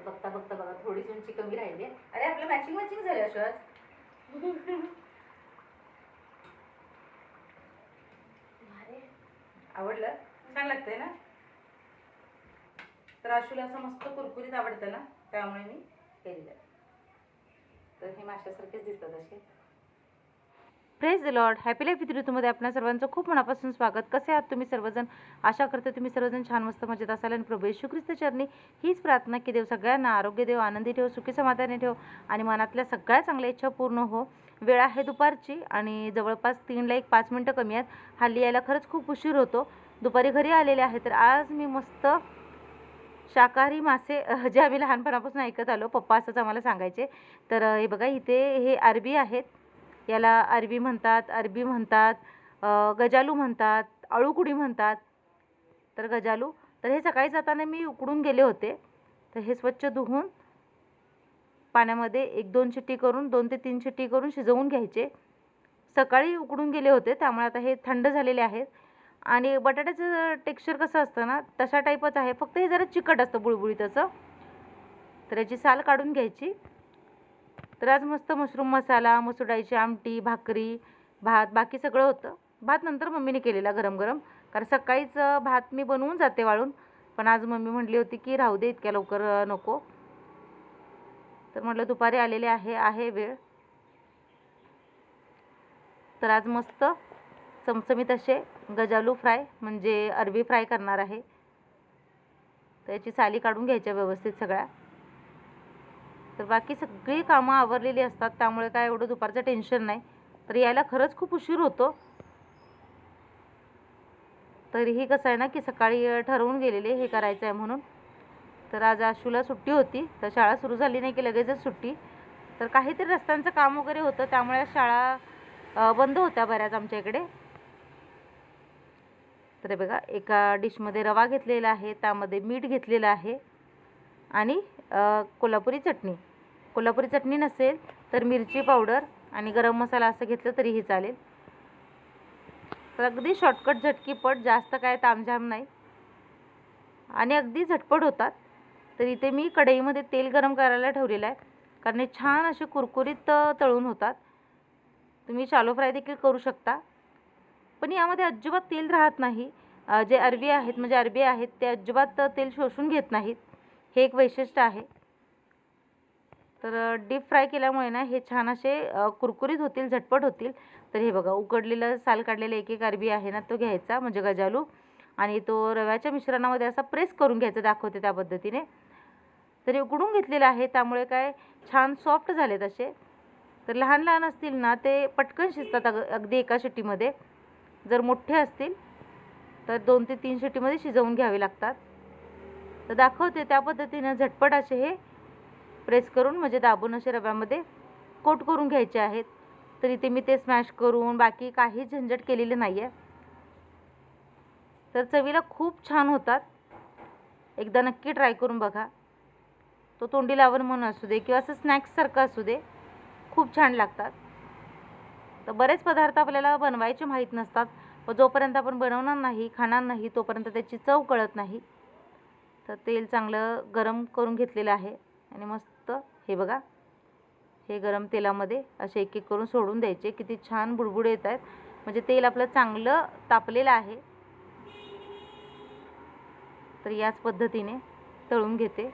तर बघता बघता बघा थोडीच उंची कमी राहिली. अरे आपलं मॅचिंग मॅचिंग झालं अशाच आवडलं? छान लागतंय ना? तर आशूला असं मस्त कुरकुरीत आवडतं ना? त्यामुळे मी केलेलं. तर हे माशासारखेच दिसतात असे. Praise the lord happy life with ऋतूमध्ये आपल्या सर्वांचं खूप मनापासून स्वागत. कसे आहात तुम्ही सर्वजण? आशा करते तुम्ही सर्वजण छान मस्त मजेत असाल. आणि प्रभू येशू ख्रिस्त चरणी हीच प्रार्थना की देव सगळ्यांना आरोग्य देव आनंदी ठेव सुखी समाधानी ठेव आणि मनातल्या सगळ्या चांगल्या इच्छा पूर्ण हो. वेळ आहे दुपारची आणि जवळपास तीनला एक पाच मिनटं कमी आहेत. हल्ली यायला खरंच खूप उशीर होतो. दुपारी घरी आलेले आहे तर आज मी मस्त शाकाहारी मासे जे आम्ही लहानपणापासून ऐकत आलो पप्पा असंच आम्हाला सांगायचे. तर हे बघा इथे हे अरबी आहेत. याला अरबी म्हणतात अरबी म्हणतात गजालू म्हणतात अळूकुडी म्हणतात. तर गजालू तर हे सकाळी जाताना मी उकडून गेले होते. तर हे स्वच्छ धुवून पाण्यामध्ये एक दोन शिट्टी करून दोन ते तीन शिट्टी करून शिजवून घ्यायचे. सकाळी उकडून गेले होते त्यामुळे आता हे थंड झालेले आहेत. आणि बटाट्याचं टेक्स्चर कसं असतं ना तशा टाईपच आहे. फक्त हे जरा चिकट असतं बुळबुळीत असं. तर याची साल काढून घ्यायची. तर आज मस्त मशरूम मसाला मसूर डाळीची आमटी भाकरी भात बाकी सगळं होतं. भात नंतर मम्मीने केलेला गरम गरम कारण सकाळीच भात मी बनवून जाते वाळून. पण आज मम्मी म्हटली होती की राहू दे इतक्या लवकर नको. तर म्हटलं दुपारी आलेले आहे आहे वेळ. तर आज मस्त चमचमीत असे गजालू फ्राय म्हणजे अरबी फ्राय करणार आहे. तर याची साली काढून घ्यायच्या व्यवस्थित सगळ्या. तर बाकी सगळी कामं आवरलेली असतात त्यामुळे काय एवढं दुपारचं टेन्शन नाही. तर यायला खरंच खूप उशीर होतो. तरीही कसं आहे ना की सकाळी ठरवून गेलेले हे करायचं आहे म्हणून. तर आज आशूला सुट्टी होती तर शाळा सुरू झाली नाही की लगेचच सुट्टी. तर काहीतरी रस्त्यांचं काम वगैरे होतं त्यामुळे शाळा बंद होत्या बऱ्याच आमच्या इकडे. तर बघा एका डिशमध्ये रवा घेतलेला आहे त्यामध्ये मीठ घेतलेलं आहे आणि कोल्हापुरी चटणी. कोल्हापुरी चटणी नसेल तर मिरची पावडर आणि गरम मसाला असं घेतलं तरीही चालेल. तर अगदी शॉर्टकट झटकीपट जास्त काय तामझाम नाही. आणि अगदी झटपट होतात. तर इथे मी कढईमध्ये तेल गरम करायला ठेवलेलं आहे. कारण हे छान असे कुरकुरीत तळून होतात. तुम्ही शालो फ्राय देखील करू शकता. पण यामध्ये अजिबात तेल राहत नाही. जे अरबी आहेत म्हणजे अरबी आहेत ते अजिबात तेल शोषून घेत नाहीत. हे एक वैशिष्ट्य आहे. तर डीप फ्राय केल्यामुळे ना हे छान असे कुरकुरीत होतील झटपट होतील. तर हे बघा उकडलेलं साल काढलेलं एक एक अरबी आहे ना तो घ्यायचा म्हणजे गजालू. आणि तो रव्याच्या मिश्रणामध्ये असा प्रेस करून घ्यायचा दाखवते त्या पद्धतीने. तर हे उकडून घेतलेलं आहे त्यामुळे काय छान सॉफ्ट झाले असे. तर लहान लहान असतील ना ते पटकन शिजतात अग अगदी एका शिट्टीमध्ये जर मोठे असतील तर दोन ते तीन शिट्टीमध्ये शिजवून घ्यावे लागतात. तर दाखवते त्या पद्धतीनं झटपट असे हे प्रेस करून म्हणजे दाबून असे रव्यामध्ये कोट करून घ्यायचे आहेत. तर इथे मी ते स्मॅश करून बाकी काही झंझट केलेली नाही आहे तर चवीला खूप छान होतात. एकदा नक्की ट्राय करून बघा. तो तोंडी लावण म्हणून असू दे किंवा असं स्नॅक्ससारखं असू दे. खूप छान लागतात. तर बरेच पदार्थ आपल्याला बनवायचे माहीत नसतात. व जोपर्यंत आपण बनवणार नाही खाणार नाही तोपर्यंत त्याची चव कळत नाही. तर तेल चांगलं गरम करून घेतलेलं आहे. आणि मस्त हे बघा हे गरम तेलामध्ये असे एक एक करून सोडून द्यायचे. किती छान बुडबुड येत आहेत. म्हणजे तेल आपलं चांगलं तापलेलं आहे. तर याच पद्धतीने तळून घेते.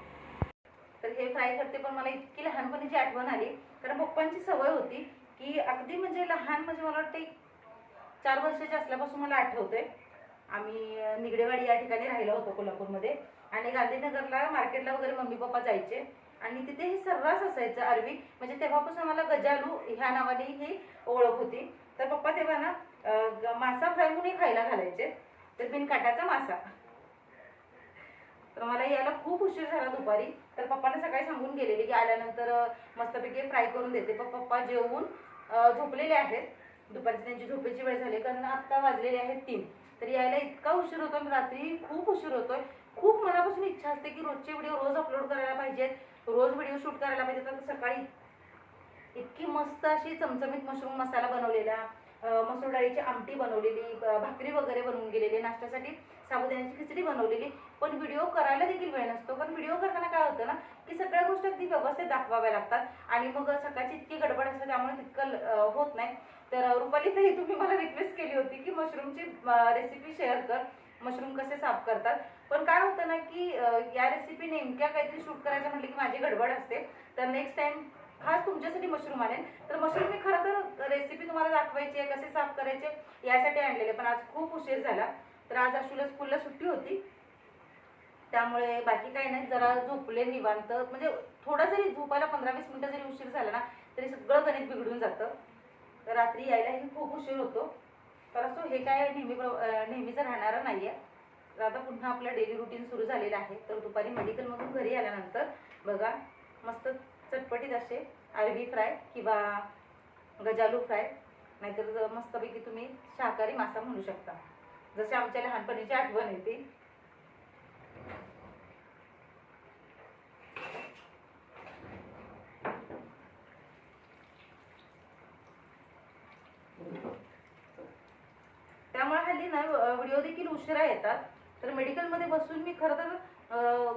तर हे फ्राय करते पण मला इतकी लहानपणीची आठवण आली. कारण पप्पांची सवय होती की अगदी म्हणजे लहान म्हणजे मला वाटते चार वर्षाच्या असल्यापासून मला आठवतंय. आम्ही निगडेवाडी या ठिकाणी राहिलो होतो कोल्हापूरमध्ये. आणि गांधीनगरला मार्केटला वगैरे मम्मी पप्पा जायचे. आणि तिथे हे सर्रास असायचं अरबी म्हणजे तेव्हापासून मला गजालू ह्या नावाने ही ओळख होती. तर पप्पा तेव्हा ना मासा फ्राय म्हणून खायला घालायचे. तर बिनकाटाचा मासा. तर मला यायला खूप उशीर झाला दुपारी. तर पप्पाने सकाळी सांगून गेलेले की आल्यानंतर मस्तपैकी फ्राय करून देते. पण पप्पा जेवून झोपलेले आहेत. दुपारची त्यांची झोपेची वेळ झाली कारण आत्ता वाजलेले आहेत तीन. तर यायला इतका उशीर होतो आणि रात्री खूप उशीर होतोय. असते की रोजचे व्हिडिओ रोज अपलोड करायला पाहिजेत. रोज व्हिडिओ शूट करायला पाहिजेत. तर सकाळी इतकी मस्त अशी चमचमीत मशरूम मसाला बनवलेला मसूर डाळीची आमटी बनवलेली भाकरी वगैरे बनवून गेलेली नाश्त्यासाठी साबुदाण्याची खिचडी बनवलेली. पण व्हिडिओ करायला देखील वेळ नसतो. कारण व्हिडिओ करताना काय होतं ना की सगळ्या गोष्टी अगदी व्यवस्थित दाखवाव्या लागतात. आणि मग सकाळची इतकी गडबड असते त्यामुळे तितकं होत नाही. तर रुपाली तरी तुम्ही मला रिक्वेस्ट केली होती की मशरूमची रेसिपी शेअर कर. मशरूम कसे साफ करतात. पण काय होतं ना की या रेसिपी नेमक्या काहीतरी शूट करायचं म्हटलं की माझी गडबड असते. तर नेक्स्ट टाइम खास तुमच्यासाठी मशरूम आणेन. तर मशरूम मी खरं तर रेसिपी तुम्हाला दाखवायची आहे कसे साफ करायचे यासाठी आणलेले. पण आज खूप उशीर झाला. तर आज अशुला स्कूलला सुट्टी होती. त्यामुळे बाकी काही नाही. जरा झोपले निवांत. म्हणजे थोडा जरी झोपायला पंधरा वीस मिनिटं जरी उशीर झाला ना तरी सगळं गणित बिघडून जातं. रात्री यायलाही खूप उशीर होतो. तर असो हे काय नेहमी नेहमीचं राहणारं नाही आहे तर आता पुन्हा आपलं डेली रुटीन सुरू झालेलं आहे. तर दुपारी मेडिकलमधून घरी आल्यानंतर बघा मस्त चटपटीत असे अरबी फ्राय किंवा गजालू फ्राय नाहीतर मस्तपैकी तुम्ही शाकाहारी मासा म्हणू शकता. जसे आमच्या लहानपणीची आठवण येते. त्यामुळे हल्ली ना व्हिडिओ देखील उशिरा येतात. तर मेडिकलमध्ये बसून मी खरं तर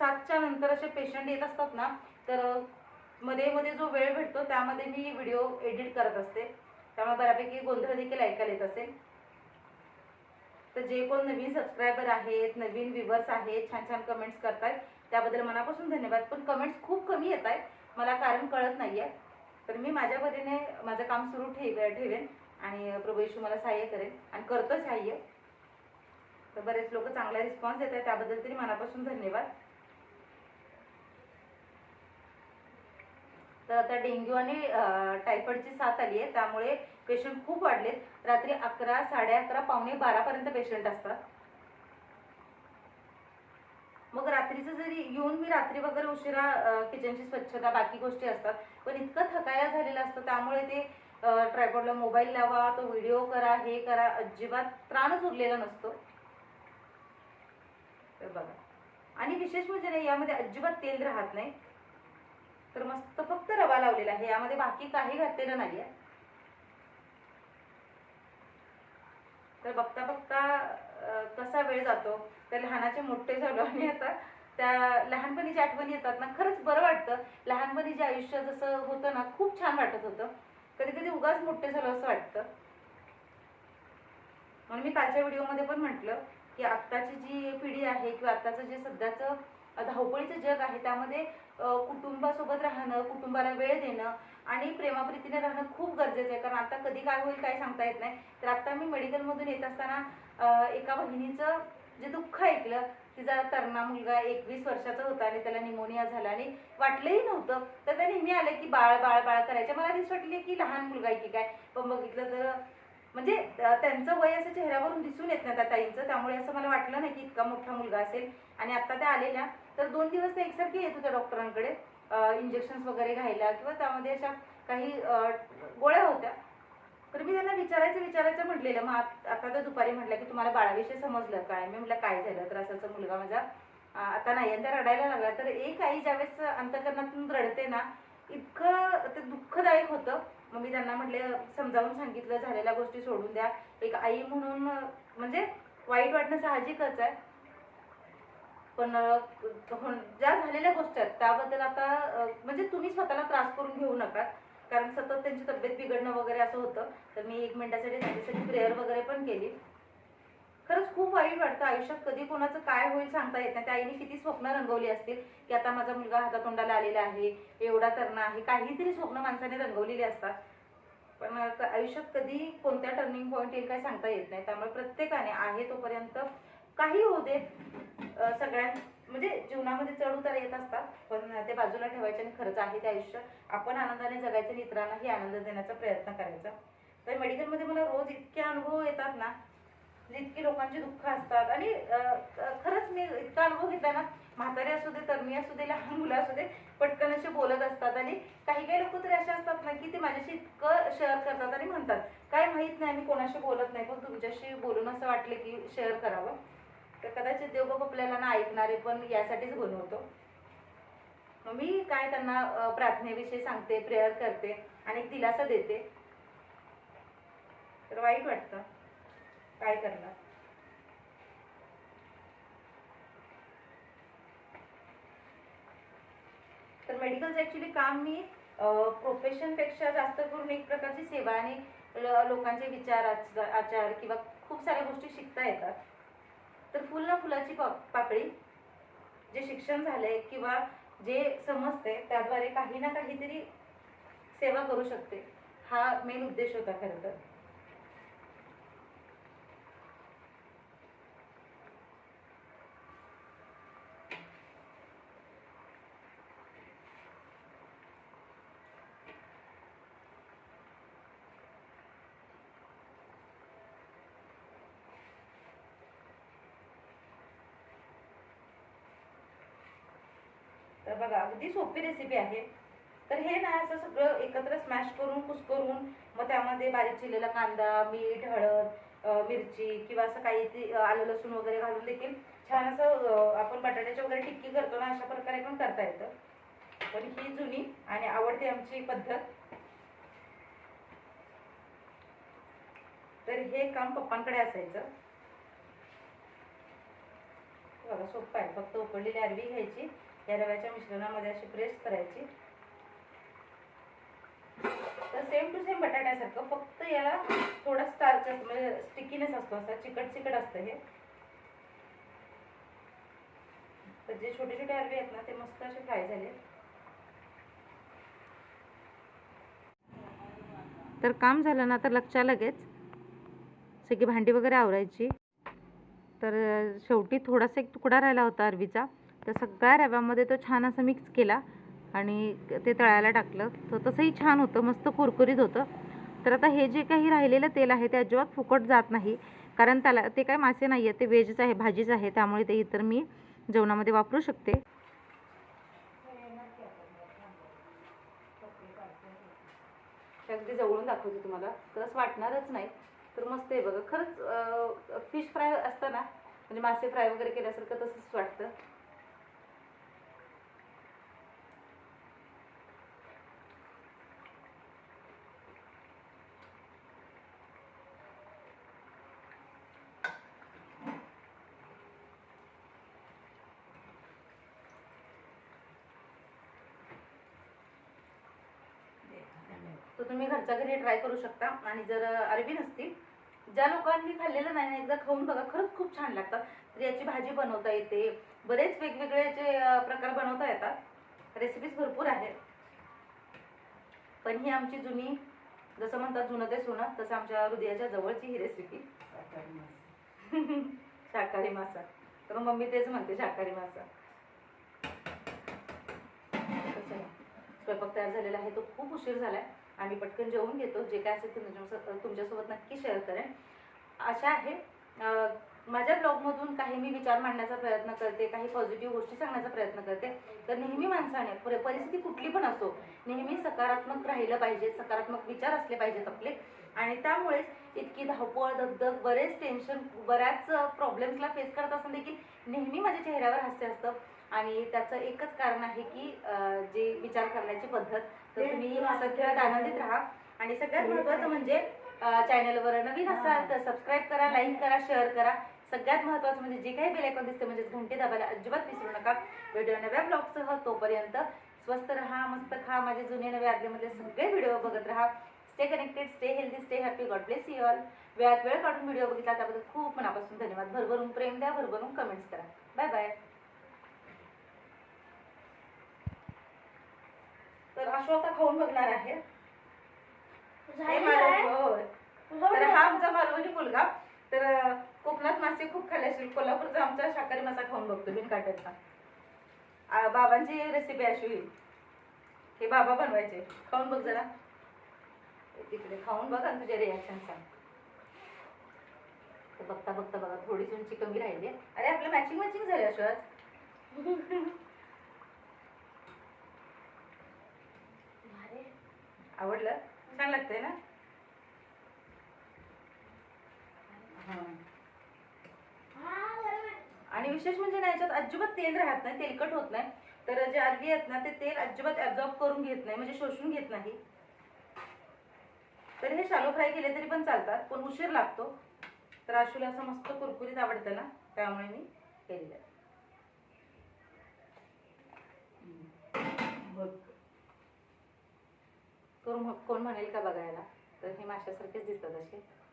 सातच्या नंतर असे पेशंट येत असतात ना तर मध्ये मध्ये जो वेळ भेटतो त्यामध्ये मी व्हिडिओ एडिट करत असते. त्यामुळे बऱ्यापैकी गोंधळ देखील ऐकायला येत असेल तर जे कोण नवीन सबस्क्रायबर आहेत नवीन व्ह्युअर्स आहेत छान छान कमेंट्स करतायत त्याबद्दल मनापासून धन्यवाद. पण कमेंट्स खूप कमी येत आहेत मला कारण कळत नाही आहे तर मी माझ्या परीने माझं काम सुरू ठेव ठेवेन. आणि प्रभू येशू मला सहाय्य करेल आणि करतो सहाय्य. तर बरेच लोक चांगला रिस्पॉन्स देत आहेत त्याबद्दल तरी मनापासून धन्यवाद. तर आता डेंग्यू आणि टायफॉइडची साथ आली आहे त्यामुळे पेशंट खूप वाढलेत. रात्री अकरा साडे अकरा पावणे बारापर्यंत पेशंट असतात. मग रात्रीचं जरी येऊन मी रात्री वगैरे उशिरा किचनची स्वच्छता बाकी गोष्टी असतात पण इतकं थकाया झालेलं असतं त्यामुळे ते ट्रायपॉडला मोबाईल लावा तो व्हिडिओ करा हे करा. अजिबात त्राणच उरलेला नसतो. तर बघा. आणि विशेष म्हणजे नाही यामध्ये अजिबात तेल राहत नाही. तर मस्त फक्त रवा लावलेला आहे. यामध्ये बाकी काही घातलेलं नाही आहे तर बघता बघता कसा वेळ जातो. तर लहानाचे मोठे झालो आणि आता. त्या लहानपणीच्या आठवणी येतात ना. खरंच बरं वाटतं. लहानपणीचे आयुष्य जसं होतं ना खूप छान वाटत होतं. कधी कधी उगाच मोठे झालं असं वाटतं. म्हणून मी कालच्या व्हिडिओमध्ये पण म्हटलं की आत्ताची जी पिढी आहे किंवा आत्ताचं जे सध्याचं धावपळीचं जग आहे त्यामध्ये कुटुंबासोबत राहणं कुटुंबाला वेळ देणं आणि प्रेमाप्रीतीने राहणं खूप गरजेचं आहे. कारण आता कधी काय होईल काय सांगता येत नाही. तर आत्ता मी मेडिकलमधून येत असताना एका बहिणीचं जे दुःख ऐकलं तिचा तरणा मुलगा एकवीस वर्षाचा होता आणि त्याला निमोनिया झाला आणि वाटलंही नव्हतं. तर त्या नेहमी आलं की बाळ बाळ बाळ करायच्या. मला दिस वाटली की लहान मुलगा आहे की काय. पण बघितलं तर म्हणजे त्यांचं वय असं चेहऱ्यावरून दिसून येत नाही त्या ताईंचं. त्यामुळे असं मला वाटलं नाही की इतका मोठा मुलगा असेल. आणि आता त्या आलेल्या. तर दोन दिवस त्या एकसारखी येत होत्या डॉक्टरांकडे इंजेक्शन्स वगैरे घ्यायला. किंवा त्यामध्ये अशा काही गोळ्या होत्या. तर मी त्यांना विचारायचं विचारायचं म्हटलेलं. मग आता तर दुपारी म्हटलं की तुम्हाला बाळाविषयी समजलं काय? मी म्हटलं काय झालं? तर असाचा मुलगा माझा आता नाही आणि त्या रडायला लागला. तर एक आई ज्यावेळेस अंतकरणातून रडते ना इतकं ते दुःखदायक होतं. मग मी त्यांना म्हटले समजावून सांगितलं झालेल्या गोष्टी सोडून द्या. एक आई म्हणून म्हणजे वाईट वाटणं साहजिकच आहे. पण हो- ज्या झालेल्या गोष्टी आहेत त्याबद्दल आता म्हणजे तुम्ही स्वतःला त्रास करून घेऊ नका. कारण सतत त्यांची तब्येत बिघडणं वगैरे असं होतं. तर मी एक मिनिटासाठी त्यांच्यासाठी प्रेयर वगैरे पण केली. खरंच खूप वाईट वाटतं. आयुष्यात कधी कोणाचं काय होईल सांगता येत नाही. त्या आईने किती स्वप्न रंगवली असतील की आता माझा मुलगा हातातोंडाला आलेला आहे एवढा तरणा आहे. काहीतरी स्वप्न माणसाने रंगवलेली असतात. पण आयुष्यात कधी कोणत्या टर्निंग पॉईंट येईल काय सांगता येत नाही. त्यामुळे प्रत्येकाने आहे तोपर्यंत काही होऊ दे. सगळ्यां म्हणजे जीवनामध्ये चढ उतार येत असतात पण ते बाजूला ठेवायचे आणि खरंच आहे ते आयुष्य. आपण आनंदाने जगायचं आणि इतरांनाही आनंद देण्याचा प्रयत्न करायचा. तर मेडिकलमध्ये मला रोज इतके अनुभव येतात ना म्हणजे इतकी लोकांचे दुःख असतात. आणि खरंच मी इतका अनुभव घेतला ना म्हातारे असू दे तरुणी असू दे लहान मुलं असू दे पटकन असे बोलत असतात. आणि काही काही लोक तरी असे असतात ना की ते माझ्याशी इतकं शेअर करतात आणि म्हणतात काय माहीत नाही मी कोणाशी बोलत नाही पण तुमच्याशी बोलून असं वाटलं की शेअर करावं. तर कदाचित देवबाप आपल्याला ना ऐकणारे पण यासाठीच बनवतो मग मी काय त्यांना प्रार्थनेविषयी सांगते प्रेयर करते आणि एक दिलासा देते. तर वाईट वाटतं. काय करणार? तर मेडिकलचं ॲक्च्युली काम मी प्रोफेशनपेक्षा जास्त करून एक प्रकारची सेवा आणि लोकांचे विचार आचार किंवा खूप साऱ्या गोष्टी शिकता येतात. तर फुल ना फुलाची पा पाकळी जे शिक्षण झालंय किंवा जे समजते त्याद्वारे काही ना काहीतरी सेवा करू शकते. हा मेन उद्देश होता खरं तर. तर बघा अगदी सोपी रेसिपी आहे. तर हे ना असं सगळं एकत्र स्मॅश करून कुस्करून मग त्यामध्ये बारीक चिरलेला कांदा मीठ हळद मिरची किंवा असं काही ते आलं लसूण वगैरे घालून देखील छान असं आपण बटाट्याची वगैरे टिक्की करतो ना अशा प्रकारे पण करता येतं. पण ही जुनी आणि आवडते आमची पद्धत. तर हे काम पप्पांकडे असायचं. बघा सोपं आहे. फक्त उकडलेली अरवी घ्यायची. या रव्याच्या मिश्रणामध्ये अशी प्रेस करायची. तर सेम टू सेम बटाट्यासारखं फक्त याला थोडा स्टार्च असतो म्हणजे स्टिकीनेस असतो असा चिकट चिकट असतं हे. तर जे छोटे छोटे अरवी आहेत ना ते मस्त असे फ्राय झाले. तर काम झालं ना तर लक्षा लगेच. सगळी भांडी वगैरे आवरायची. तर शेवटी थोडासा एक तुकडा राहिला होता अरवीचा. तर सगळ्या रव्यामध्ये तो छान असा मिक्स केला आणि ते तळायला टाकलं. तर तसंही छान होतं मस्त कुरकुरीत होतं. तर आता हे जे काही राहिलेलं तेल आहे ते अजिबात फुकट जात नाही. कारण त्याला ते काय मासे नाही आहेत ते व्हेजच आहे भाजीच आहे त्यामुळे ते इतर मी जेवणामध्ये वापरू शकते. अगदी जवळून दाखवते तुम्हाला. तर असं वाटणारच नाही. तर मस्त आहे बघा. खरंच फिश फ्राय असतं ना म्हणजे मासे फ्राय वगैरे केल्यासारखं तसंच वाटतं. तर तुम्ही घरच्या घरी ट्राय करू शकता. आणि जर अरबी नसतील ज्या लोकांनी खाल्लेलं नाही ना एकदा खाऊन बघा खरंच खूप छान लागतात तर याची भाजी बनवता येते. बरेच वेगवेगळे याचे प्रकार बनवता येतात. रेसिपीज भरपूर आहेत. पण ही आमची जुनी जसं म्हणतात जुनं ते सोनं तसं आमच्या हृदयाच्या जवळची ही रेसिपी शाकाहारी मासा. तर मम्मी तेच म्हणते शाकाहारी मासा. कसं आहे? स्वयंपाक तयार झालेला आहे. तो खूप उशीर झाला आहे आम्ही पटकन जेवून घेतो. जे काय असेल ते तुमच्या तुमच्यासोबत नक्की शेअर करेन. अशा आहे माझ्या ब्लॉगमधून काही मी विचार मांडण्याचा प्रयत्न करते काही पॉझिटिव्ह गोष्टी सांगण्याचा प्रयत्न करते. तर नेहमी माणसाने परिस्थिती कुठली पण असो नेहमी सकारात्मक राहिलं पाहिजे सकारात्मक विचार असले पाहिजेत आपले. आणि त्यामुळेच इतकी धावपळ दगदग बरेच टेन्शन बऱ्याच प्रॉब्लेम्सला फेस करत असताना देखील नेहमी माझ्या चेहऱ्यावर हास्य असतं. आणि त्याचं एकच कारण आहे की जे विचार करण्याची पद्धत तर तुम्ही हसत खेळत आनंदित राहा. आणि सगळ्यात महत्त्वाचं म्हणजे चॅनलवर नवीन असाल तर सबस्क्राईब करा लाईक करा शेअर करा. सगळ्यात महत्त्वाचं म्हणजे जे काही बेल आयकॉन दिसते म्हणजे घंटे दाबायला अजिबात विसरू नका. व्हिडिओ नव्या ब्लॉगसह तोपर्यंत स्वस्त राहा मस्त खा. माझे जुने नवे आदलेमधले सगळे व्हिडिओ बघत राहा. Stay connected stay healthy stay happy God bless you all वेळात वेळ काढून व्हिडिओ बघितला त्याबद्दल खूप मनापासून धन्यवाद. भरभरून प्रेम द्या भरभरून कमेंट्स करा. बाय बाय तर अशो आता खाऊन बघणार आहे. हे होय. तर हा आमचा मालवणी मुलगा. तर कोकणात मासे खूप खाल्ले असेल कोल्हापूरचा आमचा शाकाहारी मासा खाऊन बघतो बिन काट्याचा आ, बाबांची रेसिपी अशी. ही हे बाबा बनवायचे. खाऊन बघ जरा. तिकडे खाऊन बघ आणि तुझे रिॲक्शन सांग. बघता बघता बघा थोडीशी उंची कमी राहिली. अरे आपलं मॅचिंग मॅचिंग झाले अशो आज आवडलं? छान लागतंय ना? आणि विशेष म्हणजे ना याच्यात अजिबात तेल राहत नाही तेलकट होत नाही. तर जे अरबी आहेत ना ते तेल अजिबात ऍब्झॉर्ब करून घेत नाही म्हणजे शोषून घेत नाही. तर हे शालो फ्राय केले तरी पण चालतात पण उशीर लागतो. तर आशूला असं मस्त कुरकुरीत आवडतं ना त्यामुळे मी केलेलं आहे. कोण कोण म्हणेल का बघायला? तर हे माशासारखेच दिसतात असे.